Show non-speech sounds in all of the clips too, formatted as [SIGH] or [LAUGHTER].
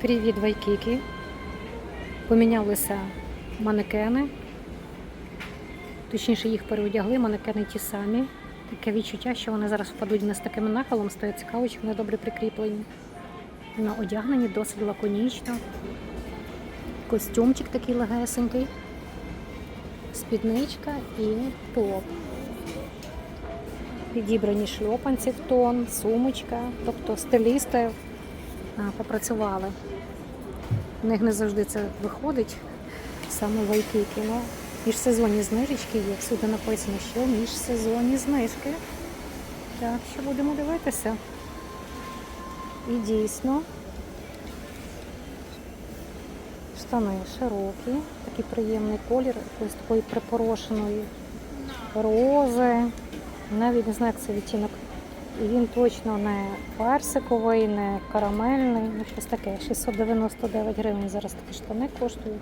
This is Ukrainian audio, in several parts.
Привіт, Вайкікі. Помінялися манекени. Точніше, їх переодягли, манекени ті самі. Таке відчуття, що вони зараз впадуть не з таким нахилом, стає цікаво, чи вони добре прикріплені. На одягнені досить лаконічно. Костюмчик такий легесенький, спідничка і топ. Підібрані шльопанці в тон, сумочка, тобто стилісти попрацювали. У них не завжди це виходить, саме вайкіки. Ну, міжсезонні знижечки є. Всюди написано, що міжсезонні знижки. Так що будемо дивитися. І дійсно. Штани широкі, такий приємний колір, якоїсь такої припорошеної рози. Навіть не знаю, як це відтінок. Він точно не персиковий, не карамельний, ну щось таке. 699 гривень зараз такі штани коштують.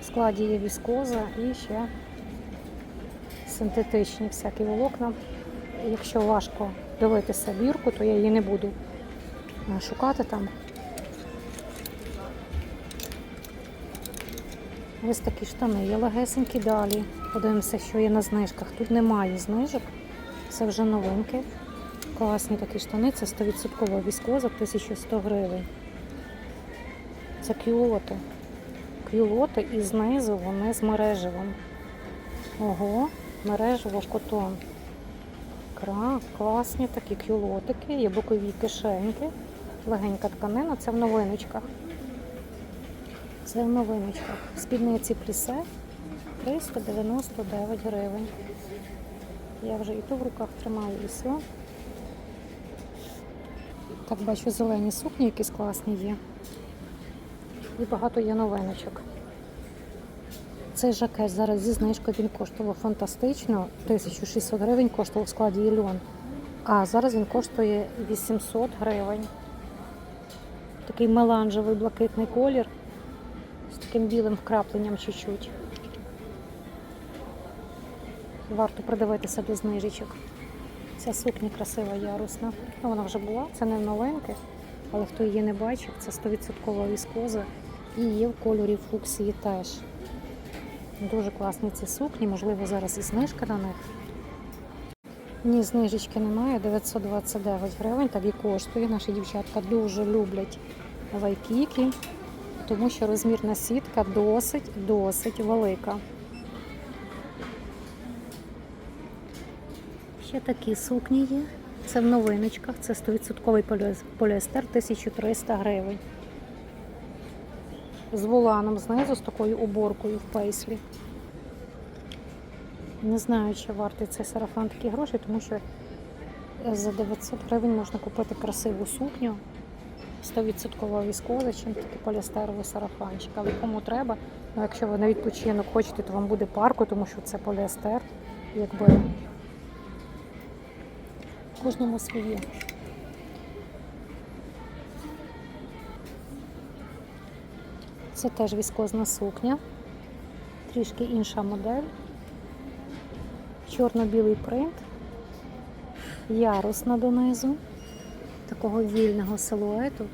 В складі є віскоза і ще синтетичні всякі волокна. Якщо важко дивитися бірку, то я її не буду е, шукати там. Ось такі штани є легесенькі далі. Подивимося, що є на знижках. Тут немає знижок. Це вже новинки. Класні такі штани, це 100% віскоза, 1100 гривень. Це кюлоти. Кюлоти і знизу вони з мережевим. Ого, мережево котон. Кра, класні такі кюлотики, є бокові кишеньки. Легенька тканина, це в новиночках. Це в новиночках. Спідниці плісе 399 гривень. Я вже і ту в руках тримаю, і все. Так, бачу, зелені сукні якісь класні є. І багато є новиночок. Цей жакет зараз зі знижкою він коштував фантастично. 1600 гривень коштував в складі Ільон. А зараз він коштує 800 гривень. Такий меланжевий блакитний колір з таким білим вкрапленням чуть-чуть. Варто придивитися до знижечок. Ця сукня красива, ярусна. Ну, вона вже була, це не новинки, але хто її не бачив, це 100% віскоза і є в кольорі фуксії теж. Дуже класні ці сукні, можливо, зараз і знижка на них. Ні, знижечки немає, 929 гривень, так і коштує. Наші дівчатка дуже люблять вайкіки, тому що розмірна сітка досить-досить велика. Ще такі сукні є. Це в новиночках, це 100% поліестер 1300 гривень. З воланом знизу, з такою уборкою в пейслі. Не знаю, чи вартий цей сарафан такі гроші, тому що за 900 гривень можна купити красиву сукню. 100% віскоза, чим такий поліестеровий сарафанчик. Але кому треба, ну, якщо ви на відпочинок хочете, то вам буде парку, тому що це поліестер. Якби кожному своє. Це теж віскозна сукня, трішки інша модель, чорно-білий принт, ярусна донизу, такого вільного силуету,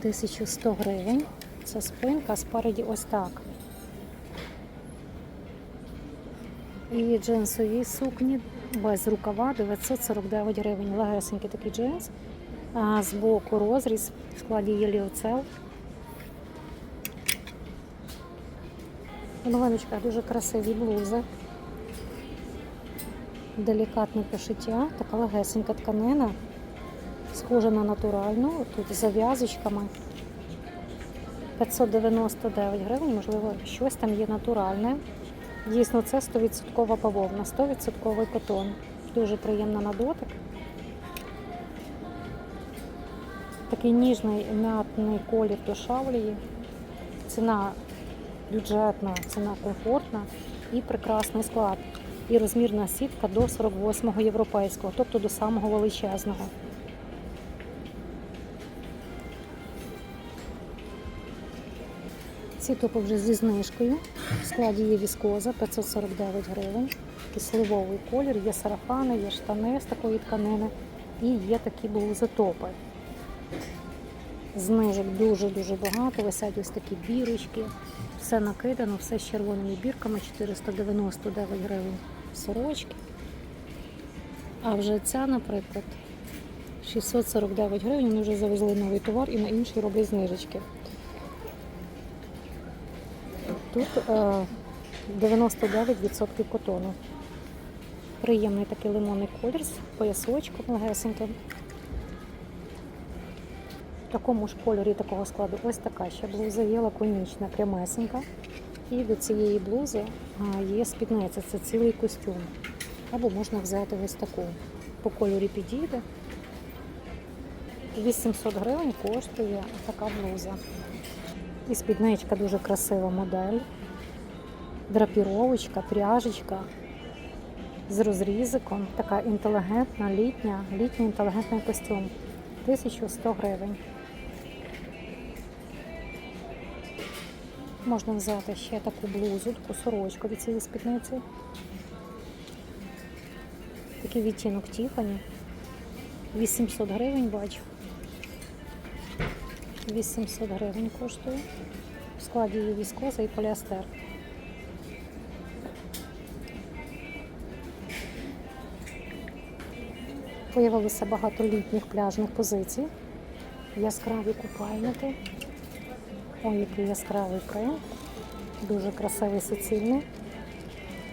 1100 гривень. Це спинка, спереді ось так. І джинсові сукні без рукава 949 гривень. Легесенький такий джинс. А з боку розріз в складі є ліоцел. У новиночках дуже красиві блузи. Делікатне пошиття, така легесенька тканина, схожа на натуральну, тут з зав'язочками. 599 гривень, можливо, щось там є натуральне. Дійсно, це 100% бавовна, 100% котон. Дуже приємна на дотик. Такий ніжний м'ятний колір до шавлії. Ціна бюджетна, ціна комфортна і прекрасний склад. І розмірна сітка до 48-го європейського, тобто до самого величезного. Ці топи вже зі знижкою. В складі є віскоза 549 гривень. Такий сливовий колір, є сарафани, є штани з такої тканини і є такі блузи топи. Знижок дуже-дуже багато. Висять ось такі бірочки. Все накидано, все з червоними бірками. 499 гривень сорочки. А вже ця, наприклад, 649 гривень. Вони вже завезли новий товар і на інший роблять знижечки. Тут е, 99% котону. Приємний такий лимонний колір з поясочком легесеньким. В такому ж кольорі такого складу ось така ще блуза є лаконічна, прямесенька. І до цієї блузи є спідниця, це цілий костюм. Або можна взяти ось таку. По кольорі підійде. 800 гривень коштує така блуза. І спідничка дуже красива модель. Драпіровочка, пряжечка з розрізиком. Така інтелігентна, літня, літній інтелігентний костюм. 1100 гривень. Можна взяти ще таку блузу, таку сорочку від цієї спідниці. Такий відтінок Тіфані. 800 гривень бачу. 800 гривень коштує. В складі є віскоза і поліастер. Появилося багато літніх пляжних позицій. Яскраві купальники. Ой, який яскравий принт. Дуже красивий суцільний.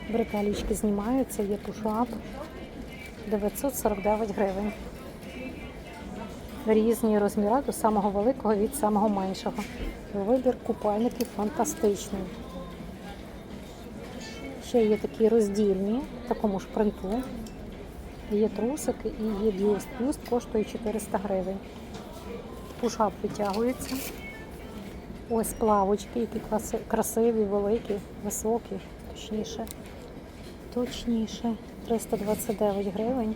Бретелічки знімаються, є пушап. 949 гривень. Різні розміри до самого великого від самого меншого. Вибір купальників фантастичний. Ще є такі роздільні, в такому ж принту. Є трусики і є бюст. Бюст коштує 400 гривень. Пушап витягується. Ось плавочки, які красиві, великі, високі, точніше. Точніше. 329 гривень.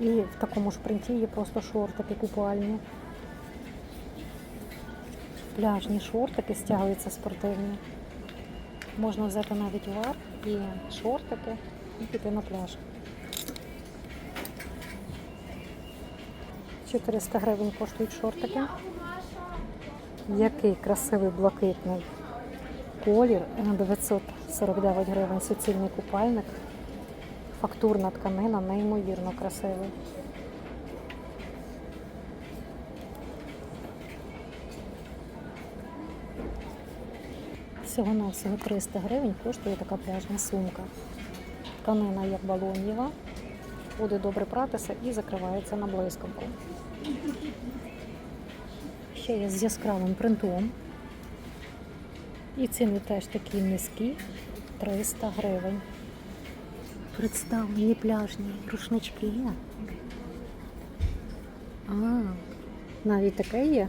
І в такому ж принті є просто шортики купальні. Пляжні шортики стягуються спортивні. Можна взяти навіть вар і шортики і піти на пляж. 400 гривень коштують шортики. Який красивий блакитний колір. 949 гривень суцільний купальник. Фактурна тканина, неймовірно красивий. Всього на всього 300 гривень коштує така пляжна сумка. Тканина як балонєва, буде добре пратися і закривається на блискавку. Ще є з яскравим принтом. І ціни теж такі низькі 300 гривень. Представлені пляжні рушнички. А, навіть таке є.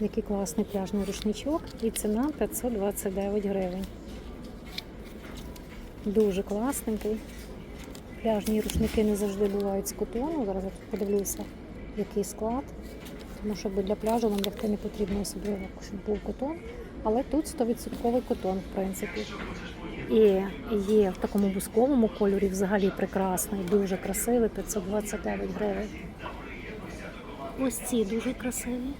Який класний пляжний рушничок. І ціна 529 гривень. Дуже класненький. Пляжні рушники не завжди бувають з котону. Зараз я подивлюся, який склад. Тому що для пляжу нам лягти не потрібно особливо, щоб був котон. Але тут 100% котон, в принципі. І є в такому бусковому кольорі взагалі прекрасний, дуже красивий, 529 гривень. Ось ці дуже красиві.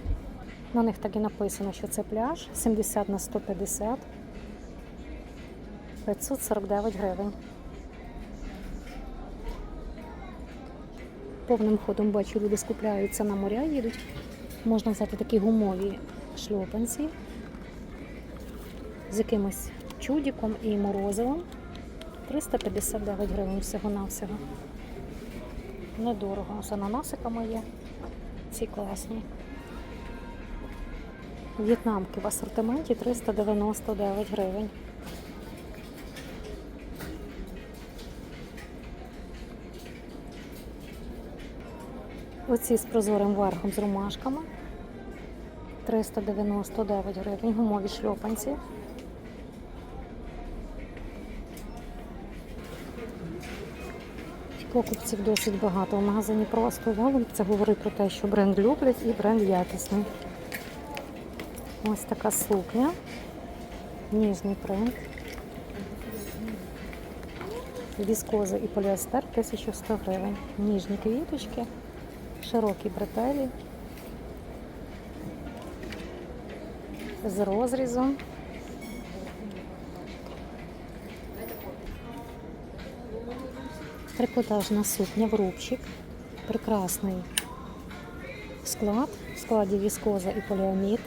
На них так і написано, що це пляж 70 на 150. 549 гривень. Повним ходом бачу, люди скупляються на моря, їдуть. Можна взяти такі гумові шльопанці з якимось чудіком і морозивом. 359 гривень всього-навсього. Недорого. З ананасиками є. Ці класні. В'єтнамки в асортименті 399 гривень. Оці з прозорим верхом з ромашками. 399 гривень. Гумові шльопанці. покупців досить багато в магазині просто валом. Це говорить про те, що бренд люблять і бренд якісний. Ось така сукня, ніжний принт. Віскоза і поліестер 1100 гривень. Ніжні квіточки, широкі бретелі з розрізом. Трикотажна сукня в рубчик. Прекрасний склад. В складі віскоза і поліамід.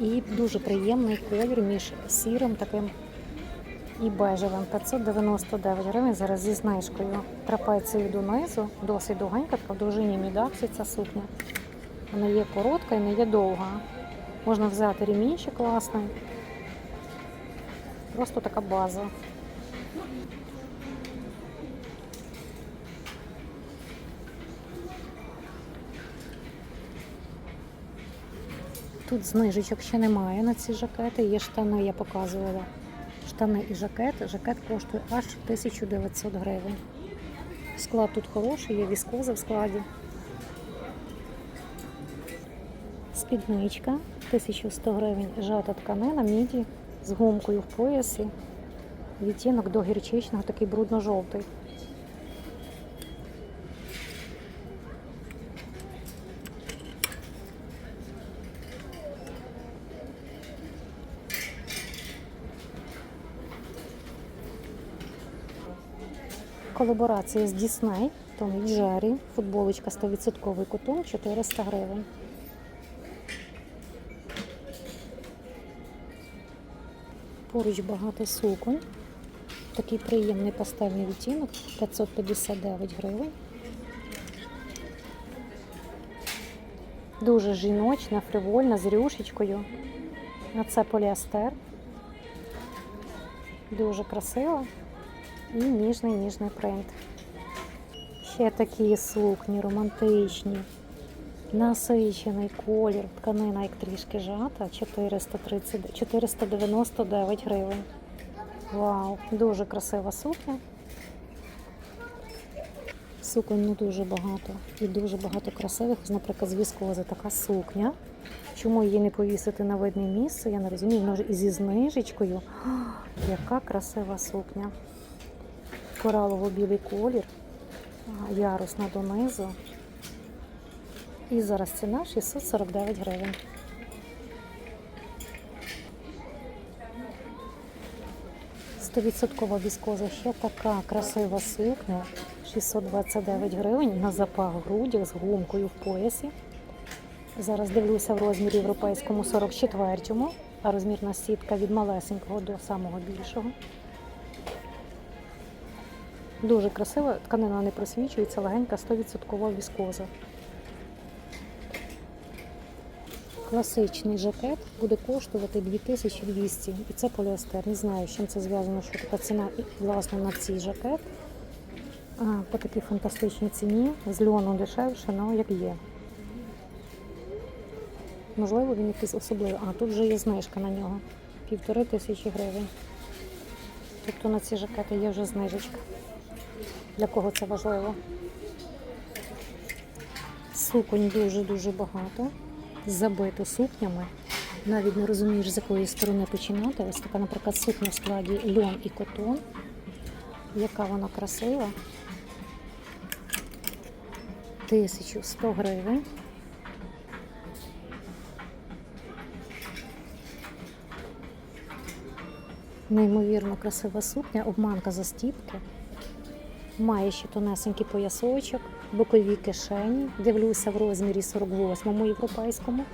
І дуже приємний колір між сірим таким і бежевим. 599 гривень зараз зі знижкою. Трапецією донизу, досить довгенька, така в довжині мідаксі ця сукня. Вона є коротка і не є довга. Можна взяти ремінчик класний. Просто така база. Тут знижечок ще немає на ці жакети. Є штани, я показувала. Штани і жакет. Жакет коштує аж 1900 гривень. Склад тут хороший, є віскоза в складі. Спідничка 1100 гривень. Жата тканина, міді з гумкою в поясі. Відтінок до гірчичного, такий брудно-жовтий. Колаборація з Disney, Том і Джері, футболочка 100% котон 400 гривень. Поруч багато суконь. Такий приємний пастельний відтінок 559 гривень. Дуже жіночна, фривольна, з рюшечкою. А це поліестер. Дуже красиво і ніжний ніжний принт. Ще такі сукні романтичні, насичений колір, тканина як трішки жата, 430, 499 гривень. Вау, дуже красива сукня. Суконь не дуже багато і дуже багато красивих. Наприклад, з віскози така сукня. Чому її не повісити на видне місце? Я не розумію. Ж і зі знижечкою. А, яка красива сукня коралово-білий колір, ярусна донизу. І зараз ціна 649 гривень. Стовідсоткова віскоза ще така красива сукня. 629 гривень на запах грудях з гумкою в поясі. Зараз дивлюся в розмірі європейському 44-му, а розмірна сітка від малесенького до самого більшого. Дуже красива, тканина не просвічується, легенька 100% віскоза. Класичний жакет буде коштувати 2200 і це поліестер. Не знаю, з чим це зв'язано, що така ціна власне на цей жакет. А, по такій фантастичній ціні, з льону дешевше, але як є. Можливо, він якийсь особливий. А, тут вже є знижка на нього. Півтори тисячі гривень. Тобто на ці жакети є вже знижечка. Для кого це важливо? Суконь дуже-дуже багато. Забито сукнями. Навіть не розумієш, з якої сторони починати. Ось така, наприклад, сукня в складі льон і котон. Яка вона красива. 1100 гривень. Неймовірно красива сукня, обманка застіпки. Має ще тонесенький поясочок, бокові кишені. Дивлюся в розмірі 48-му європейському.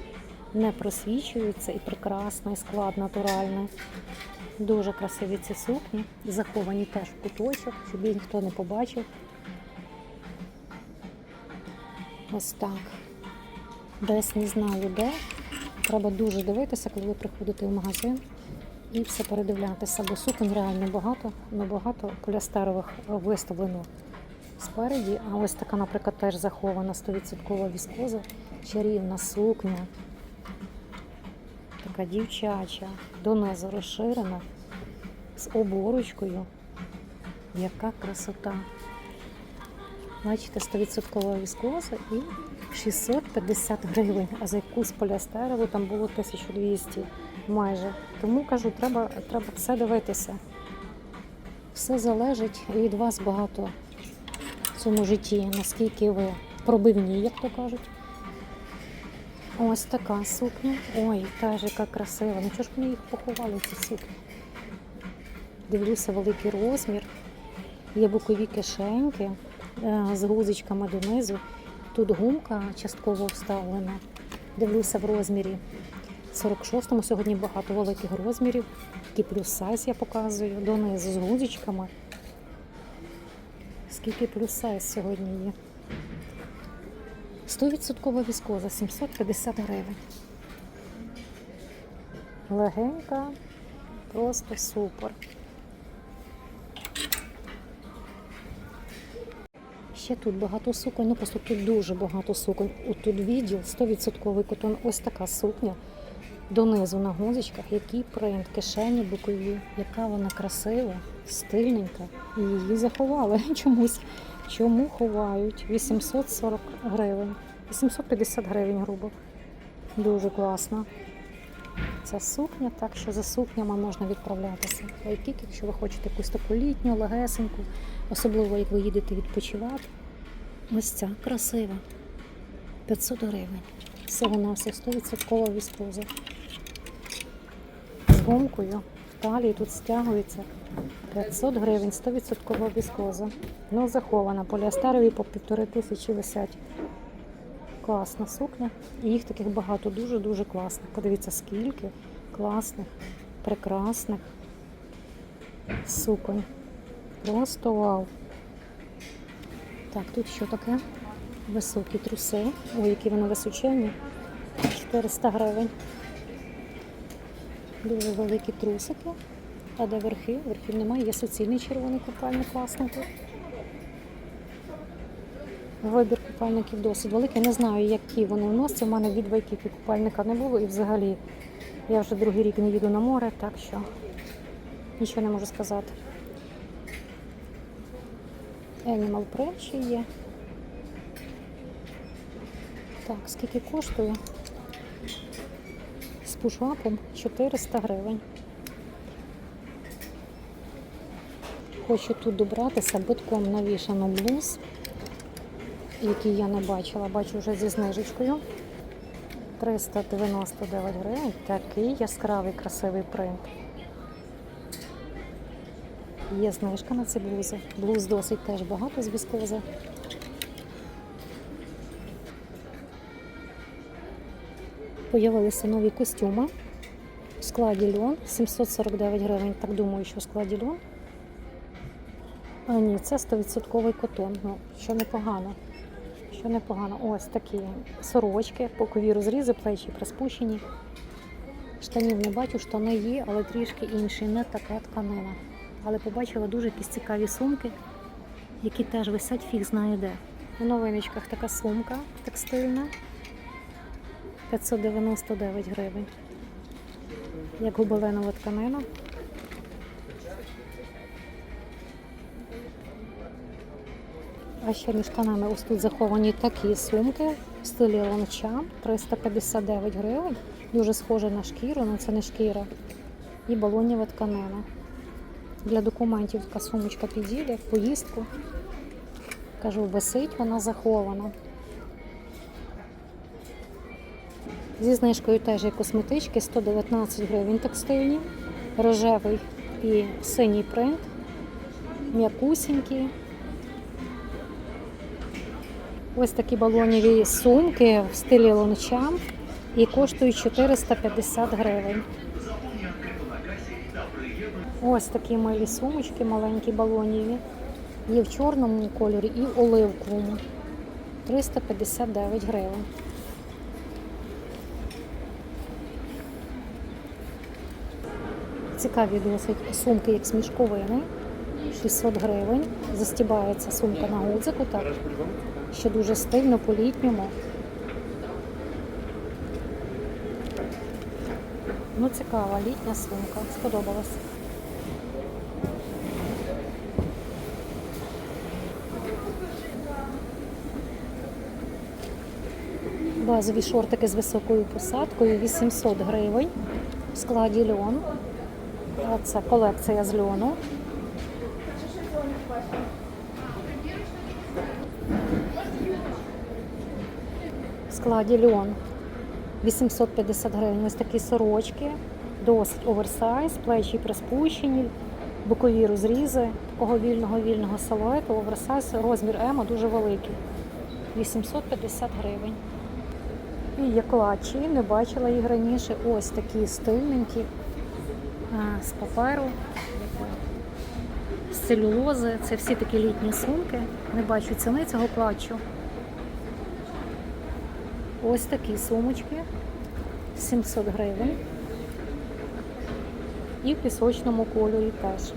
Не просвічується і прекрасний склад натуральний. Дуже красиві ці сукні. Заховані теж в куточок, щоб їх ніхто не побачив. Ось так. Десь не знаю де. Треба дуже дивитися, коли ви приходите в магазин і все передивлятися, бо суконь реально багато, але багато поліастерових виставлено спереді. А ось така, наприклад, теж захована 100% віскоза, чарівна сукня, така дівчача, донизу розширена, з оборочкою. Яка красота! Бачите, 100% віскоза і 650 гривень, а за якусь поліастерову там було 1200 майже. Тому кажу, треба, треба все дивитися. Все залежить від вас багато в цьому житті, наскільки ви пробивні, як то кажуть. Ось така сукня. Ой, теж яка красива. Ну чого ж вони їх поховали, ці сукні? Дивлюся, великий розмір. Є бокові кишеньки е, з гузичками донизу. Тут гумка частково вставлена. Дивлюся в розмірі 46-му. Сьогодні багато великих розмірів. Такий плюс сайз я показую донизу з гузичками. Скільки плюс сайз сьогодні є? 100% віскоза 750 гривень. Легенька, просто супер. Ще тут багато суконь, ну просто тут дуже багато суконь. От тут відділ 100% котон. Ось така сукня. Донизу на гузочках, який принт, кишені бокові, яка вона красива, стильненька. І її заховали [LAUGHS] чомусь. Чому ховають? 840 гривень. 850 гривень, грубо. Дуже класно. Ця сукня, так що за сукнями можна відправлятися. А які, якщо ви хочете якусь таку літню, легесеньку, особливо як ви їдете відпочивати. Ось ця красива. 500 гривень. Всього на все 100% віскоза. З гумкою в талії тут стягується 500 гривень, 100% віскоза. Ну, захована. Поліастерові по півтори тисячі висять. Класна сукня. І їх таких багато, дуже-дуже класних. Подивіться, скільки класних, прекрасних суконь. Просто вау. Так, тут що таке? Високі труси. Ой, які вони височенні. 400 гривень. Дуже великі трусики. А де верхи? Верхів немає. Є суцільний червоний купальник класний тут. Вибір купальників досить великий. Не знаю, які вони вносять. У мене відвайків і купальника не було. І взагалі я вже другий рік не їду на море, так що нічого не можу сказати. Animal Print є. Так, скільки коштує? Пушапом 400 гривень. Хочу тут добратися, битком навішано блуз, який я не бачила, бачу вже зі знижечкою. 399 гривень. Такий яскравий красивий принт. Є знижка на ці блузи. Блуз досить теж багато з віскози. Появилися нові костюми в складі льон 749 гривень. Так думаю, що в складі льон. А ні, це 100% котон. Ну, що непогано. Що непогано. Ось такі сорочки, бокові розрізи, плечі приспущені. Штанів не бачу, штани є, але трішки інші, не така тканина. Але побачила дуже якісь цікаві сумки, які теж висять, фіг знає де. У новиночках така сумка текстильна. 599 гривень. Як гобеленова тканина. А ще між штанами ось тут заховані такі сумки в стилі лонча 359 гривень. Дуже схоже на шкіру, але це не шкіра. І балонєва тканина. Для документів така сумочка підійде в поїздку. Кажу, висить, вона захована. Зі знижкою теж є косметички 119 гривень текстильні, рожевий і синій принт, м'якусінькі. Ось такі балоніві сумки в стилі лонча і коштують 450 гривень. Ось такі милі сумочки, маленькі балоніві. Є в чорному кольорі і в оливковому. 359 гривень. Цікаві досить сумки, як з мішковини. 600 гривень. Застібається сумка на гудзику, так. Ще дуже стильно, по-літньому. Ну, цікава літня сумка. Сподобалась. Базові шортики з високою посадкою 800 гривень в складі льон. Це колекція з льону. В складі льон 850 гривень. Ось такі сорочки, досить оверсайз, плечі приспущені, бокові розрізи, такого вільного вільного силуету, оверсайз, розмір М дуже великий. 850 гривень. І є клатчі, не бачила їх раніше. Ось такі стильненькі з паперу, з целюлози. Це всі такі літні сумки. Не бачу ціни цього клатчу. Ось такі сумочки 700 гривень. І в пісочному кольорі теж.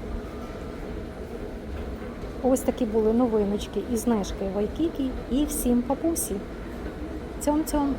Ось такі були новиночки і знижки в Айкікі і всім папусі. Цьом-цьом!